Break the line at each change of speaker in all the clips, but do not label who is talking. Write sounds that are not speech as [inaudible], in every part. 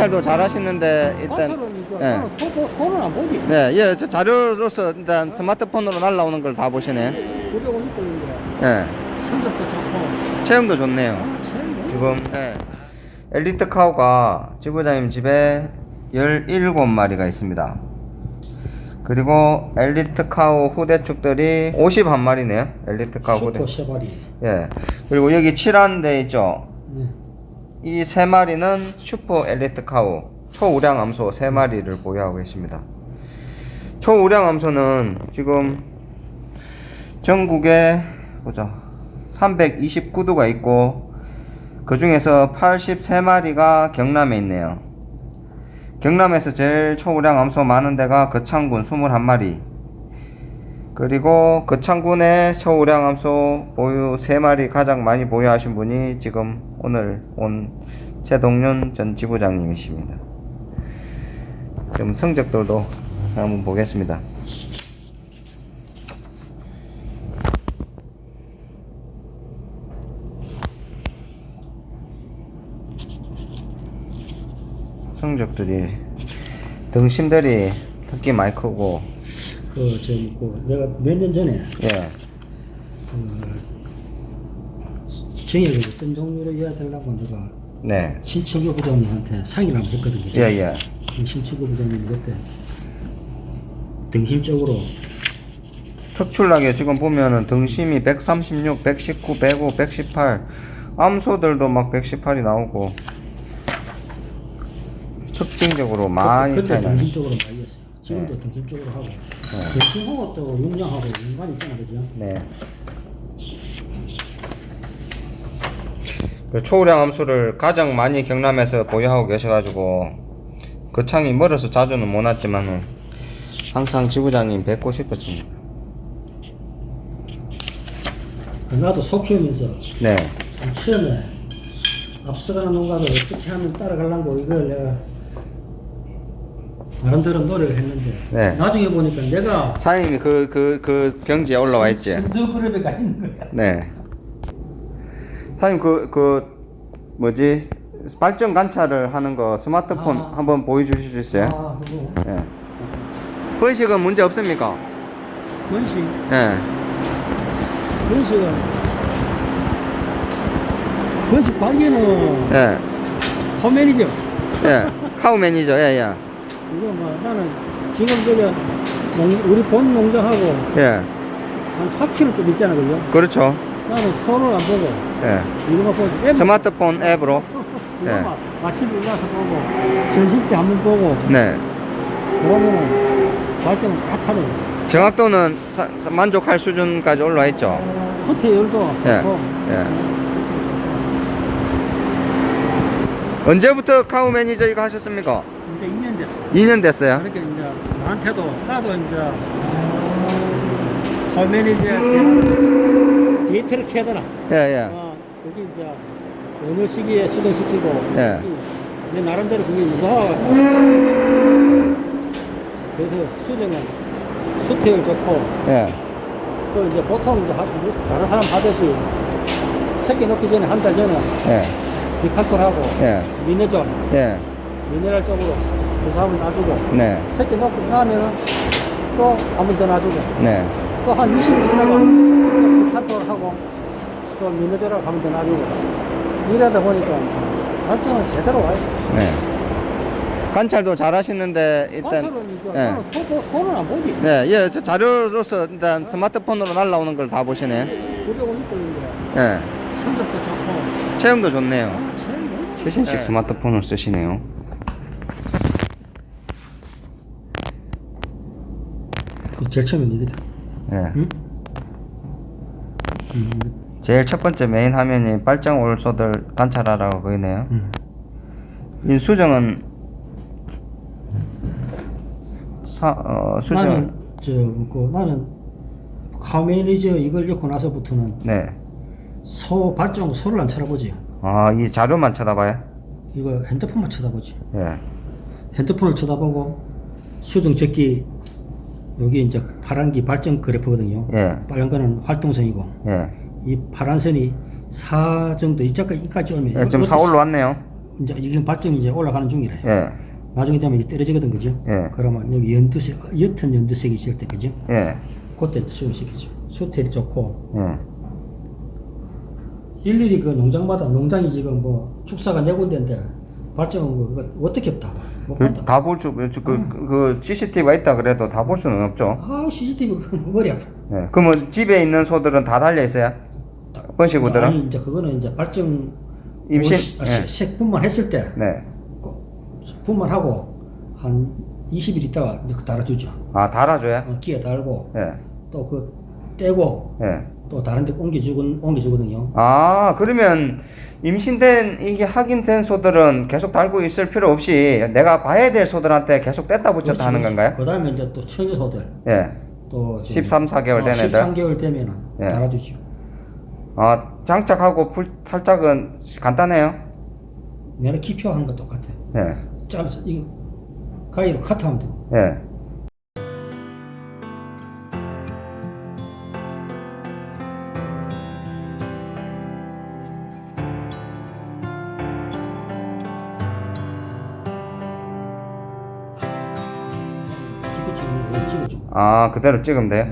관찰도 잘 하시는데 일단
관찰은 이제
예.
소, 손은 안 보지.
네, 예, 저 자료로서 일단 스마트폰으로 날라오는 걸 다 보시네.
950불인데
예,
성적도 좋고.
체형도 좋네요.
아, 참.
지금 예, 엘리트 카우가 지부장님 집에 17마리가 있습니다. 그리고 엘리트 카우 후대축들이 51마리네요. 엘리트 카우 후대.
슈퍼.
예. 그리고 여기 칠한데 있죠.
네.
이 세 마리는 슈퍼 엘리트 카우 초우량 암소 세 마리를 보유하고 계십니다. 초우량 암소는 지금 전국에 보자 329두가 있고 그 중에서 83마리가 경남에 있네요. 경남에서 제일 초우량 암소 많은 데가 거창군 21마리 그리고 거창군의 초우량 암소 보유 3마리 가장 많이 보유하신 분이 지금 오늘 온 최동윤 전 지부장님이십니다. 지금 성적들도 한번 보겠습니다. 성적들이 등심들이 특히 많이 크고
그 저기 그 내가 몇 년 전에
예
그 정액을 어떤 종류로 해야 되려고 내가
네.
신철교 부장님한테 상의를 한번 했거든요.
예, 예.
그 신철교 부장님이 그때 등심적으로
특출나게 지금 보면은 등심이 136, 119, 105, 118 암소들도 막 118이 나오고 특징적으로 많이
그때
차이 나요.
등심적으로 많이 했어요. 지금도
네.
등심적으로 하고 등심하고 또 육량하고 연관이 있잖아, 그죠?
네. 그 초우량 암소를 가장 많이 경남에서 보유하고 계셔가지고 거창이 멀어서 자주는 못 왔지만은 항상 지부장님 뵙고 싶었습니다.
나도 소 키우면서
네.
처음에 앞서가는 농가를 어떻게 하면 따라가려고 이걸 내가 나름대로 노력을 했는데
네.
나중에 보니까 내가
사장님이 그, 그, 그 경지에 올라와 있지?
그룹에 가 있는 거야.
네. 사장님 그, 그 뭐지 발전 관찰을 하는 거 스마트폰
아.
한번 보여주실 수 있어요?
아, 그거
예. 번식은 문제 없습니까?
건식,
예.
건식은 건식 관계는
예.
화면이죠.
예. 카우 매니저 예, 예.
이거 뭐 나는 지금 저기 농, 우리 본 농장하고
예.
한 4km 좀 있잖아, 그죠?
그렇죠.
나는 손을 안 보고
예.
이거만 보고 앱
스마트폰 앱으로 [laughs]
이거만 아침에 일어나서 보고 점심 때 한번 보고
네.
그러면은 발전은 다 차려.
정확도는 사- 사- 만족할 수준까지 올라와 있죠.
후퇴율도
예.
좋고
예. 언제부터 카우 매니저 이거 하셨습니까?
이제 2년 됐어.
2년 됐어요.
그렇게 이제 나한테도 나도 이제 화면이 이제 데이터를 캐더라.
예, 예.
어, 여기 이제 어느 시기에 수정시키고
예.
내 나름대로 그게 노하우가. 그래서 수정은 수태율 좋고
예.
또 이제 보통 이제 하- 다른 사람 하듯이 새끼 놓기 전에 한 달 전에
예.
디칼톨하고
예.
미네존
예.
미네랄 쪽으로 주사 한번 놔주고
네.
새끼 놓고 나면 또 한 번 더 놔주고
네.
또 한 20분 있다가 디칼톨하고 또 미네존하고 한번 더 놔주고 이러다 보니까 발전은 제대로 와요.
네. 관찰도 잘 하시는데 일단
관찰은 이제
예.
소, 보- 손은 안 보지.
네, 예, 저 자료로서 일단 스마트폰으로 날라오는 걸 다 보시네.
950불인데
예.
성적도 좋고
체형도 좋네요.
아.
최신식
네.
스마트폰을 쓰시네요.
제일 처음엔 이거다.
예.
응? 음,
제일 첫 번째 메인 화면이 빨정 올소들 관찰하라고 보이네요.
음.
이 수정은 사, 어, 수정
나는 저 뭐고 나는 카메니저 이걸 넣고 나서부터는
네.
소 발정 소를 안 쳐다보지.
아, 이 자료만 쳐다봐요?
이거 핸드폰만 쳐다보지.
예.
핸드폰을 쳐다보고 수정 적기 여기 이제 파란기 발정 그래프거든요.
예.
빨간 거는 활동성이고
예.
이 파란 선이 4 정도 이자까지 이까지 오면
예, 지금
이것도
4 올라왔네요.
이제 지금 발정이 이제 올라가는 중이래.
예,
나중에 되면 이게 떨어지거든, 그죠?
예.
그러면 여기 연두색, 옅은 연두색이 있을 때, 그죠?
예,
그때 수용시키죠. 수텔이 좋고,
예.
일일이 그 농장마다 농장이 지금 뭐 축사가 네 군데인데 발정은 거 그거 어떻게 다 봐? 못
그,
본다.
다 볼 수, 그, 그, 그 CCTV가 있다 그래도 다 볼 수는 없죠.
아, CCTV 머리 아파.
예. 그러면 집에 있는 소들은 다 달려 있어요? 번식우들은?
아니 이제 그거는 이제 발정
임신?
뭐 시-
예.
색 분만 했을 때
네.
그 분만하고 한 20일 있다가 이제 그 달아주죠.
아, 달아줘야?
어, 기에 달고
예,
또 그 떼고
예.
또 다른 데 옮겨주고 옮겨주거든요.
아, 그러면 임신된, 이게 확인된 소들은 계속 달고 있을 필요 없이 내가 봐야 될 소들한테 계속 뗐다 붙였다 하는 건가요?
그 다음에 이제 또 처녀 소들
예.
또 지금
13, 14개월 된 애들?
13개월 되면은
예.
달아주죠.
아, 장착하고 풀, 탈착은 간단해요?
내가 기표하는 거 똑같아.
예,
잘라서 이거 가위로 카트하면 되고.
예. 아, 그대로 찍으면 돼요?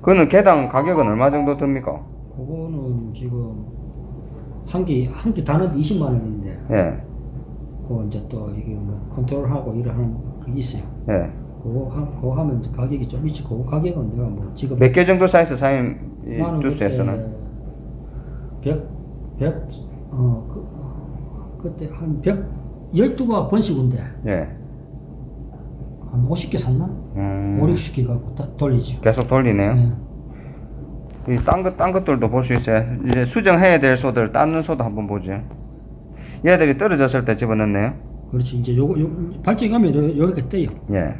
그거는 개당 가격은 얼마 정도 듭니까?
그거는 지금 한 개 한 개 단은 20만 원인데
예,
그거 이제 또 이게 뭐 컨트롤하고 일하는 그게 있어요.
예.
그거 하, 그거 하면 이제 가격이 좀 있지. 그거 가격은 내가 뭐 지금
몇 개 정도 사이즈 사임
나는? 그때 100, 100, 어, 그, 어, 그때 한 100, 12가 번식인데
예.
한 50개 샀나?
음,
5, 60개 갖고 다 돌리죠.
계속 돌리네요.
네.
이딴 것, 딴 것들도 볼 수 있어요. 이제 수정해야 될 소들, 딴 소도 한번 보죠. 얘들이 떨어졌을 때 집어넣네요.
그렇지. 이제 요거, 요, 발정이 하면 요- 요렇게 떠요.
예,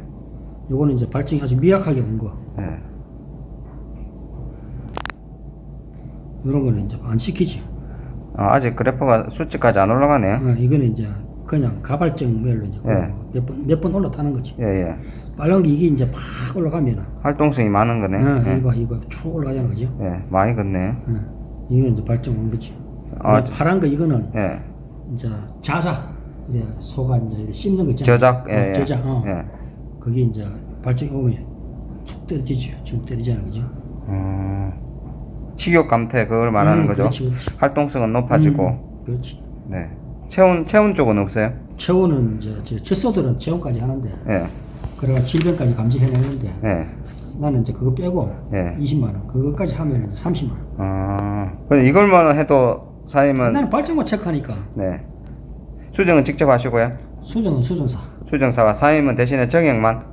요거는 이제 발정이 아주 미약하게 온 거.
예.
이런 거는 이제 안 시키지.
아, 아직 그래프가 수치까지 안 올라가네요.
어, 이거는 이제 그냥 가발증별로 이제
예.
몇번 몇 번 올라타는 거지.
예, 예.
빨간 게 이게 이제 팍 올라가면은
활동성이 많은 거네.
어,
예.
이거 이거 쭉 올라가잖아, 그죠?
예, 많이 걷네요.
어, 이거는 이제 발정 온 거지.
아,
아, 파란 거 이거는
예.
이제 자자 이제 소가 이제 씹는 거 있잖아.
저작,
어,
예, 예.
저작. 어.
예.
그게 이제 발정이 오면 툭 떨어지죠. 지금 떨어지잖아, 그죠?
음, 식욕 감퇴 그걸 말하는
음,
거죠.
그렇지, 그렇지.
활동성은 높아지고,
음, 그렇지.
네. 체온, 체온 쪽은 없어요?
체온은 이제 저 젖소들은 체온까지 하는데
예,
그래가 질병까지 감지해내는데
예,
나는 이제 그거 빼고
예.
20만 원 그거까지 하면 이제 30만 원
아, 근데 이걸만 해도 사임은,
나는 발정만 체크하니까
네. 수정은 직접 하시고요.
수정은 수정사
수정사가 사임은 대신에 정액만,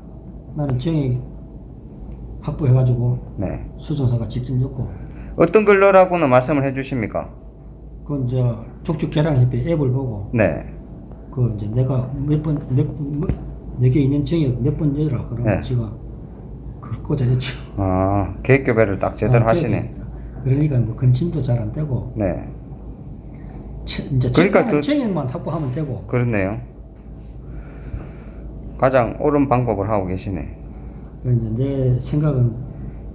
나는 정액 확보해가지고
네.
수정사가 직접 넣고
어떤 걸 넣으라고는 말씀을 해 주십니까?
그건 이제 족축 계량협회 앱을 보고
네.
그 이제 내가 몇 번 몇 내게 있는 정액 몇번 넣으라 그러면
네.
제가 그걸 꽂아줬죠
아, 계획교배를 딱 제대로
아,
하시네.
그러니까 뭐 근침도 잘 안 되고
네.
체, 이제 그러니까
그-
정액만 확보하면 되고
그렇네요. 가장 옳은 방법을 하고 계시네.
그 이제 내 생각은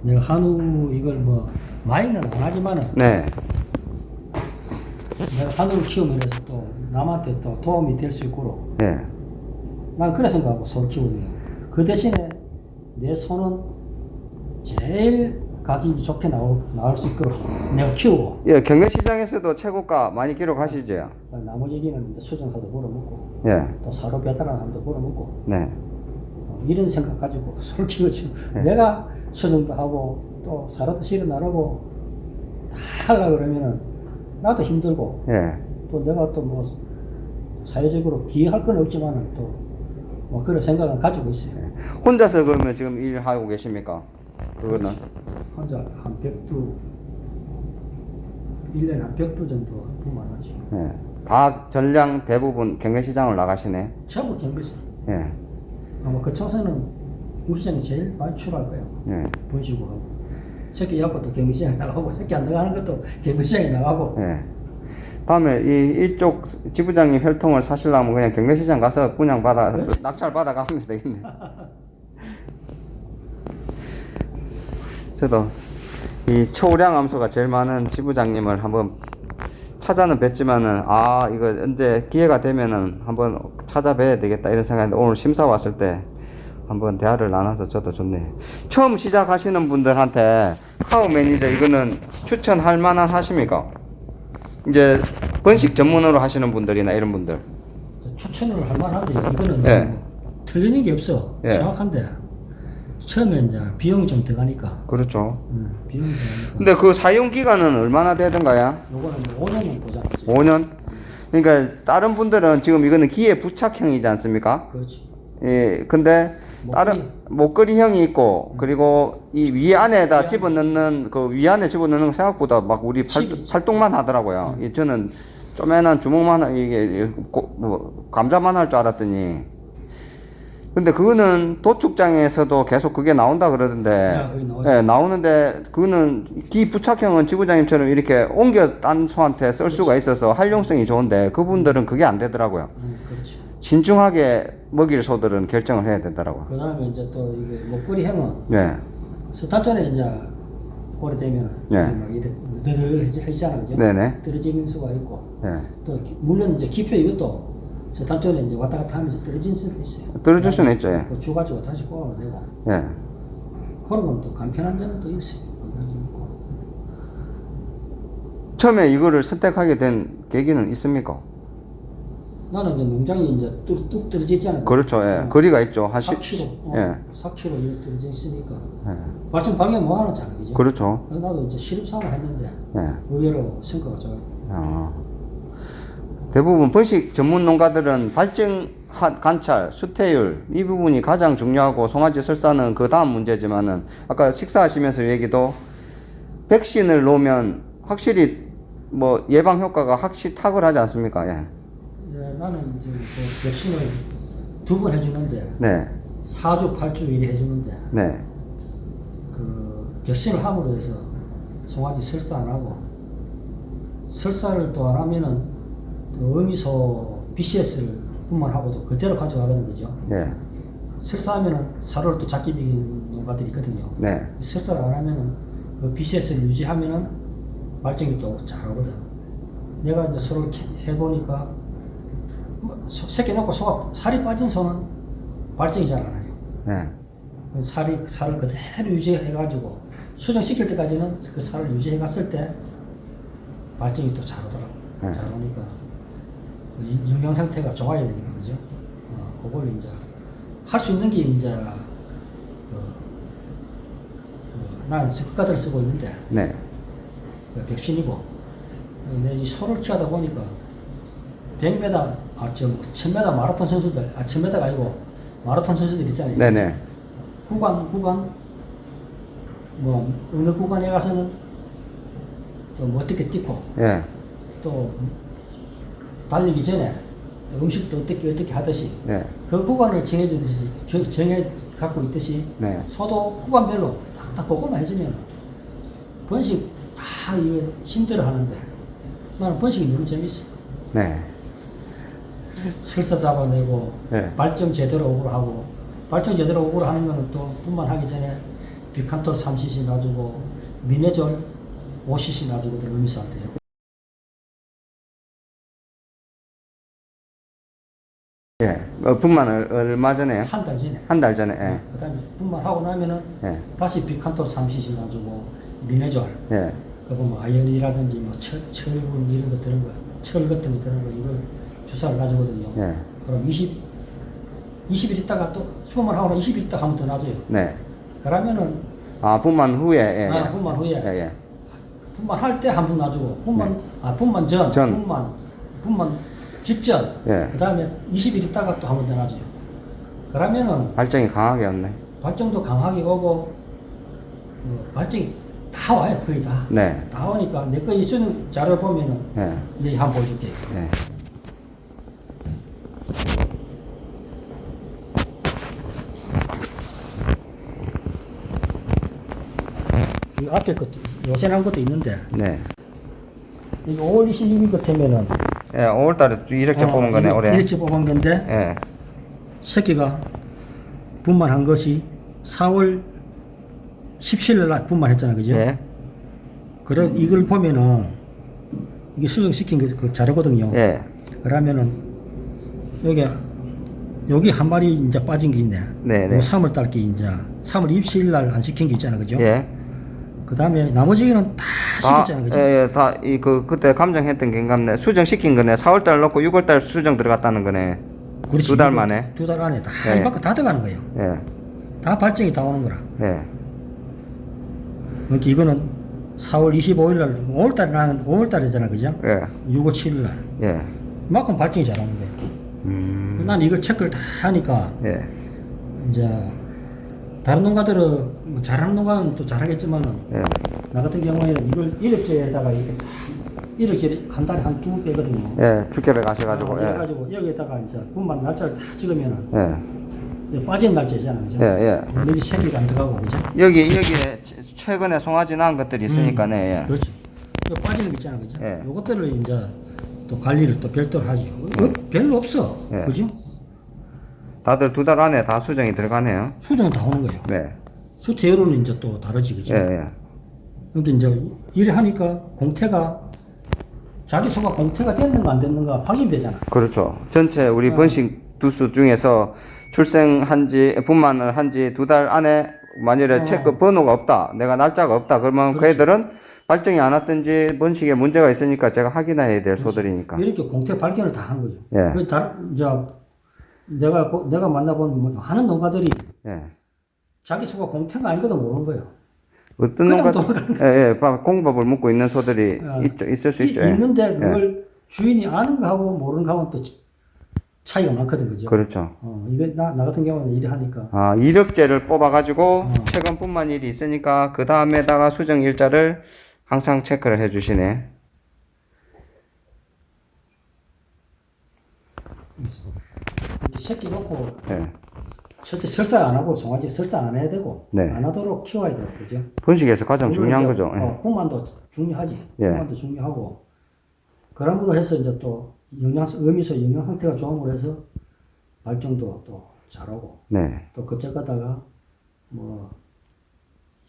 내가 한우 이걸 뭐 많이는 안 하지만은
네.
내가 한우를 키우면서 또 남한테 또 도움이 될 수 있고
예.
난 그래 생각하고 소를 키우거든요. 그 대신에 내 소는 제일 가격이 좋게 나올, 나올 수 있도록 내가 키우고
예, 경매 시장에서도 최고가 많이 기록하시죠?
나머지는 이제 수정사도 벌어먹고
예.
또 사료 배달하는 사람도 벌어먹고
네.
어, 이런 생각 가지고 [laughs] 소를 키우지
네.
내가 수정도 하고 또 사료도 실어 나르고 다 하려고 그러면은 나도 힘들고
예.
또 내가 또 뭐 사회적으로 기여할 건 없지만은 또 뭐 그런 생각은 가지고 있어요.
혼자서 그러면 지금 일하고 계십니까? 그거는?
혼자 한 100두 1년에 한 100두 정도 부만하지.
예. 다 전량 대부분 경매시장을 나가시네.
전부 경비서.
예.
아마 그 청소는 우시장이 제일 많이 출할 거예요.
예.
분식으로. 새끼 또 경비시장에 [laughs] 나가고 새끼 안 나가는 것도 경비시장에 나가고.
예. 다음에 이 이쪽 지부장님 혈통을 사시려면 그냥 경매시장 가서 분양 받아
그렇지.
낙찰 받아 가면 되겠네. 저도 이 초우량 암소가 제일 많은 지부장님을 한번 찾아는 뵀지만은 아 이거 언제 기회가 되면은 한번 찾아뵈야 되겠다 이런 생각인데 오늘 심사 왔을 때 한번 대화를 나눠서 저도 좋네. 처음 시작하시는 분들한테 카우 매니저 이거는 추천할 만한 하십니까? 이제 번식 전문으로 하시는 분들이나 이런 분들.
추천을 할 만한데 이거는
예.
뭐 틀리는 게 없어.
예.
정확한데 처음에 이제 비용이 좀 들어가니까.
그렇죠.
음, 비용이 들어가니까.
근데 그 사용 기간은 얼마나 되던가요?
요거는 뭐 5년은 보장이지.
5년? 그러니까 다른 분들은 지금 이거는 기에 부착형이지 않습니까?
그렇지.
예, 근데 다른 목걸이형이 있고 그리고 이 위 안에다 집어넣는 그 위 안에 집어넣는 거 생각보다 막 우리 팔. 팔뚝만 하더라고요. 이 저는 쪼매난 주먹만 하- 이게 고- 뭐 감자만 할 줄 알았더니 근데 그거는 도축장에서도 계속 그게 나온다 그러던데
야, 거기 나와요.
예, 나오는데 그거는 기 부착형은 지부장님처럼 이렇게 옮겨 딴 소한테 쓸 수가 있어서 활용성이 좋은데 그분들은 그게 안 되더라고요.
음.
신중하게 먹일 소들은 결정을 해야 되더라고요.
그 다음에 이제 또 이게 목걸이형은
네.
스타전에 이제 오래되면
예.
막 이래 느들해지잖아 그죠?
네네.
떨어지는 수가 있고
네.
또 물론 이제 기표 이것도 스타전에 이제 왔다 갔다 하면서 떨어질 수도 있어요.
떨어질 수는 있죠. 예.
그 주가지고 다시 꼬아면 되고
예.
그런 건 또 간편한 점은 또 있어요. 있고.
처음에 이거를 선택하게 된 계기는 있습니까?
나는 이제 농장이 이제 뚝, 뚝 떨어져 있잖아요.
그렇죠. 예.
어,
거리가 있죠. 한 10.
4km, 어,
예.
4km 이렇게 떨어져 있으니까
예.
발전 발견 못 하잖아, 그죠?
그렇죠.
나도 이제 실습상을 했는데
예.
의외로 성과가 좋아요.
어. 대부분 번식 전문 농가들은 발정 하- 관찰, 수태율 이 부분이 가장 중요하고 송아지 설사는 그 다음 문제지만은 아까 식사하시면서 얘기도 백신을 놓으면 확실히 뭐 예방 효과가 확실히 탁월하지 않습니까? 예.
예, 나는 지금 그 백신을 두 번 해주는데
네.
4주, 8주 이래 해주는데
네.
그 백신을 함으로 해서 송아지 설사 안 하고 설사를 또 안 하면은 또 어미소 BCS를 뿐만 하고도 그대로 가져가거든 그죠?
네.
설사하면은 사료를 또 작게 비기는 농가들이 있거든요.
네.
설사를 안 하면은 그 BCS를 유지하면은 발정이 또 잘하거든. 내가 이제 캐- 해보니까 새끼 놓고 소가 살이 빠진 소는 발정이 잘 안 해요.
네.
그 살이 살을 그대로 유지해가지고 수정시킬 때까지는 그 살을 유지해갔을 때 발정이 또 잘하더라고.
네.
잘하니까 그 이- 영양 상태가 좋아야 되니까 그죠? 어, 그걸 이제 할 수 있는 게 이제 그, 그 나는 스크가드를 쓰고 있는데
네.
그 백신이고 내이 소를 키우다 보니까 100m 아 저 1000m 마라톤 선수들 아 1000m가 아니고 마라톤 선수들 있잖아요.
네네.
구간 구간 뭐 어느 구간에 가서는 또뭐 어떻게 뛰고
예.
또 달리기 전에 또 음식도 어떻게 어떻게 하듯이
네.
그 구간을 정해지듯이 저- 정해 갖고 있듯이
네.
소도 구간별로 딱딱 그것만 해주면 번식 다 이거 힘들어 하는데 나는 번식이 너무 재밌어.
네.
설사 잡아내고
네.
발정 제대로 오고 하고 발정 제대로 오고 하는 거는 또 뿐만 하기 전에 비칸톨 3cc 놔주고 미네졸 5cc 놔주고 들 의미사한테요.
예. 어, 분만 얼- 얼마 전에요?
한달 전에.
한 달 전에. 예.
그다음에 뿐만 하고 나면은
예.
다시 비칸톨 3cc 놔주고 미네졸
예.
그 보면 아연이라든지 뭐 철, 철분 이런 거 드는 거, 철 같은 거 드는 거 이걸 주사를 놔주거든요.
예.
그럼 20 20일 있다가 또 수업만 하고 20일 있다가 한번더 놔줘요.
네.
그러면은
아, 분만 후에. 예.
아,
예.
분만 후에
예. 예.
분만 할 때한번 놔주고 분만 아 분만 전,
네. 전.
분만 분만 직전
예.
그 다음에 20일 있다가 또 한 번 더 놔줘요. 그러면은
발정이 강하게 왔네.
발정도 강하게 오고 어, 발정이 다 와요 거의 다.
네.
다 오니까 내 거 있는 자료 보면은
예.
내 한번 보여줄게.
예.
이 앞에 것도 요새 난 것도 있는데
네.
이거 5월 22일 같으면은
예, 5월 달에 이렇게
어,
뽑은 거네, 올해.
이렇게 뽑은 건데
예.
새끼가 분만한 것이 4월 17일 날 분만했잖아 그죠?
예.
그래 이걸 보면은 이게 수정시킨 그, 그 자료거든요.
예.
그러면은 여기 여기 한 마리 이제 빠진 게 있네.
네, 네.
3월 달게 이제 3월 27일 날 안 시킨 게 있잖아, 그죠?
예.
그 다음에 나머지는 다
다,
시켰잖아, 그죠?
예, 예, 다, 이, 그, 그때 감정했던 게 인갑네. 수정시킨 거네. 4월달 넣고 6월달 수정 들어갔다는 거네.
그렇지.
두달
이거
만에?
두 달 안에 다
네.
이 밖에 다 들어가는 거예요.
예,
다 발정이 다 오는 거라.
예,
그러니까 이거는 4월 25일 날 5월 달에 나는 5월 달이잖아, 그죠?
예,
6월 7일 날.
예.
그만큼 발정이 잘 오는 거예요.
음,
난 이걸 체크를 다 하니까
예,
이제 다른 농가들은 뭐 잘하는 농가는 또 잘하겠지만은
예,
나 같은 경우에는 이걸 일억제에다가 이렇게 다 일억제 한 달에 한두 배거든요.
예. 죽게배 가셔가지고,
어,
예,
그래가지고 여기에다가 이제 분만 날짜를 다 찍으면은
예,
이제 빠진 날짜잖아, 그죠?
예, 예.
여기 세비가 안 들어가고, 그죠?
여기, 여기에 최- 최근에 송아지 낳은 것들이 있으니까 네, 예.
그렇지. 이거 빠지는 거 있잖아, 그죠?
예.
요것들을 이제 또 관리를 또 별도로 하지. 어, 별로 없어,
예.
그죠?
다들 두 달 안에 다 수정이 들어가네요.
수정은 다 오는 거예요.
네,
수태로는 이제 또 다르지, 그죠?
예, 예.
그러니까 이제 일을 하니까 공태가 자기 소가 공태가 됐는가 안 됐는가 확인되잖아.
그렇죠. 전체 우리 번식 두수 중에서 출생한지 분만을 한지 두 달 안에 만일에
어.
체크 번호가 없다, 내가 날짜가 없다, 그러면 그 애들은 발정이 안 왔든지 번식에 문제가 있으니까 제가 확인해야 될 소들이니까.
이렇게 공태 발견을 다 하는 거죠.
예.
그 다, 이제 내가 보- 내가 만나본 뭐 하는 농가들이
예.
자기 소가 공태가 아닌 것도 모르는 거예요.
어떤 농가, 예, 예, 봐, 공법을 묻고 있는 소들이
어.
있, 있을 수
이-
있죠. 예.
있는데 그걸 주인이 아는 거하고 모르는 거하고는 또 차이가 많거든, 그죠?
그렇죠.
어, 이거 나, 나 같은 경우는 일을 하니까
아, 이력제를 뽑아가지고
어.
최근뿐만 일이 있으니까 그 다음에다가 수정 일자를 항상 체크를 해주시네.
이제 새끼 놓고
예.
실제 설사 안 하고 송아지 설사 안 해야 되고
네.
안 하도록 키워야 돼요, 그죠?
번식에서 가장 중요한
그리고 이제,
거죠. 예.
어, 꿈만도 중요하지.
예.
꿈만도 중요하고 그럼으로 해서 이제 또 영양 음이서 영양 상태가 좋음으로 해서 발정도 또 잘하고
네.
또 그쪽에다가 뭐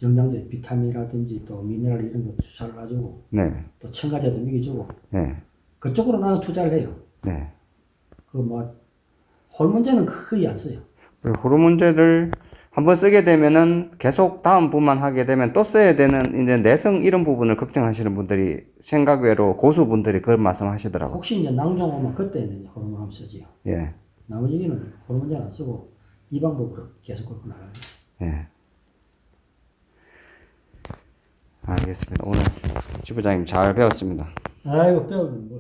영양제 비타민이라든지 또 미네랄 이런 거 주사를 놔주고
네.
또 첨가제도 먹여주고
네.
그쪽으로 나는 투자를 해요.
네.
그 뭐 호르몬제는 거의 안 써요.
호르몬제를 한번 쓰게 되면은 계속 다음 분만 하게 되면 또 써야 되는 이제 내성 이런 부분을 걱정하시는 분들이 생각 외로 고수분들이 그런 말씀 하시더라고요.
혹시 이제 낭종 오면 그때는 호르몬 한번 쓰지요.
예.
나머지는 호르몬제는 안 쓰고 이 방법으로 계속 끌고 나가요.
예. 알겠습니다. 오늘 지부장님 잘 배웠습니다.
아이고 배우는 뭐.